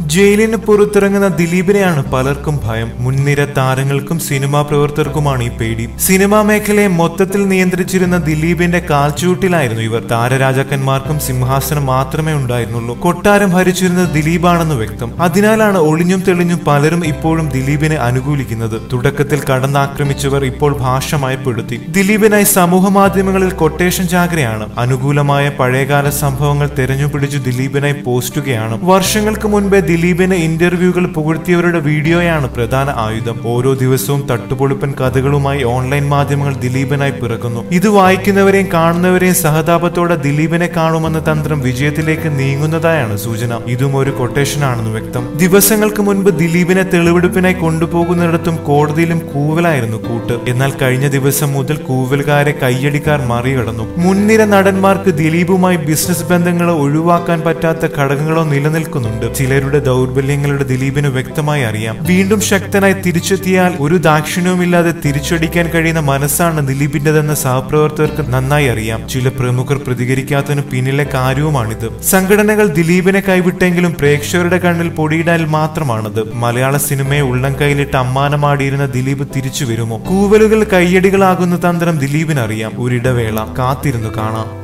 ജയിലിന് പുറത്തിറങ്ങുന്ന ദിലീപിനെയാണ് പലർക്കും ഭയം. മുൻനിര താരങ്ങൾക്കും സിനിമാ പ്രവർത്തകർക്കുമാണ് ഈ പേടി. സിനിമാ മേഖലയെ മൊത്തത്തിൽ നിയന്ത്രിച്ചിരുന്ന ദിലീപിന്റെ കാൽച്ചൂട്ടിലായിരുന്നു ഇവർ. താരരാജാക്കന്മാർക്കും സിംഹാസനം മാത്രമേ ഉണ്ടായിരുന്നുള്ളൂ. കൊട്ടാരം ഭരിച്ചിരുന്നത് ദിലീപാണെന്ന് വ്യക്തം. അതിനാലാണ് ഒളിഞ്ഞും തെളിഞ്ഞും പലരും ഇപ്പോഴും ദിലീപിനെ അനുകൂലിക്കുന്നത്. തുടക്കത്തിൽ കടന്നാക്രമിച്ചവർ ഇപ്പോൾ ഭാഷ മയപ്പെടുത്തി ദിലീപിനായി സമൂഹ മാധ്യമങ്ങളിൽ കൊട്ടേഷൻ ജാഗ്രയാണ്. അനുകൂലമായ പഴയകാല സംഭവങ്ങൾ തെരഞ്ഞുപിടിച്ചു ദിലീപിനായി പോസ്റ്റുകയാണ്. വർഷങ്ങൾക്ക് മുൻപേ ദിലീപിന് ഇന്റർവ്യൂകൾ പുകഴ്ത്തിയവരുടെ വീഡിയോയാണ് പ്രധാന ആയുധം. ഓരോ ദിവസവും തട്ടുപൊളിപ്പൻ കഥകളുമായി ഓൺലൈൻ മാധ്യമങ്ങൾ ദിലീപിനായി പിറക്കുന്നു. ഇത് വായിക്കുന്നവരെയും കാണുന്നവരെയും സഹതാപത്തോടെ ദിലീപിനെ കാണുമെന്ന തന്ത്രം വിജയത്തിലേക്ക് നീങ്ങുന്നതായാണ് സൂചന. ഇതും ഒരു കൊട്ടേഷനാണെന്ന് വ്യക്തം. ദിവസങ്ങൾക്ക് മുൻപ് ദിലീപിനെ തെളിവെടുപ്പിനായി കൊണ്ടുപോകുന്നിടത്തും കോടതിയിലും കൂവലായിരുന്നു കൂട്ട്. എന്നാൽ കഴിഞ്ഞ ദിവസം മുതൽ കൂവൽകാരെ കയ്യടിക്കാർ മറികടന്നു. മുൻനിര നടന്മാർക്ക് ദിലീപുമായി ബിസിനസ് ബന്ധങ്ങളോ ഒഴിവാക്കാൻ പറ്റാത്ത ഘടകങ്ങളോ നിലനിൽക്കുന്നുണ്ട്. ചിലരുടെ ദൗർബല്യങ്ങളുടെ ദിലീപിന് വ്യക്തമായി അറിയാം. വീണ്ടും ശക്തനായി തിരിച്ചെത്തിയാൽ ഒരു ദാക്ഷിണ്യവുമില്ലാതെ തിരിച്ചടിക്കാൻ കഴിയുന്ന മനസ്സാണ് ദിലീപിന്റെതെന്ന് സഹപ്രവർത്തകർക്ക് നന്നായി അറിയാം. ചില പ്രമുഖർ പ്രതികരിക്കാത്തതിന് പിന്നിലെ കാര്യവുമാണിത്. സംഘടനകൾ ദിലീപിനെ കൈവിട്ടെങ്കിലും പ്രേക്ഷകരുടെ കണ്ണിൽ പൊടിയിടാൻ മാത്രമാണത്. മലയാള സിനിമയെ ഉള്ളം കൈയിലിട്ട് അമ്മാനമാടിയിരുന്ന ദിലീപ് തിരിച്ചു വരുമോ? കൂവലുകൾ കയ്യടികളാകുന്ന തന്ത്രം ദിലീപിനറിയാം. ഒരിടവേള കാത്തിരുന്നു കാണാം.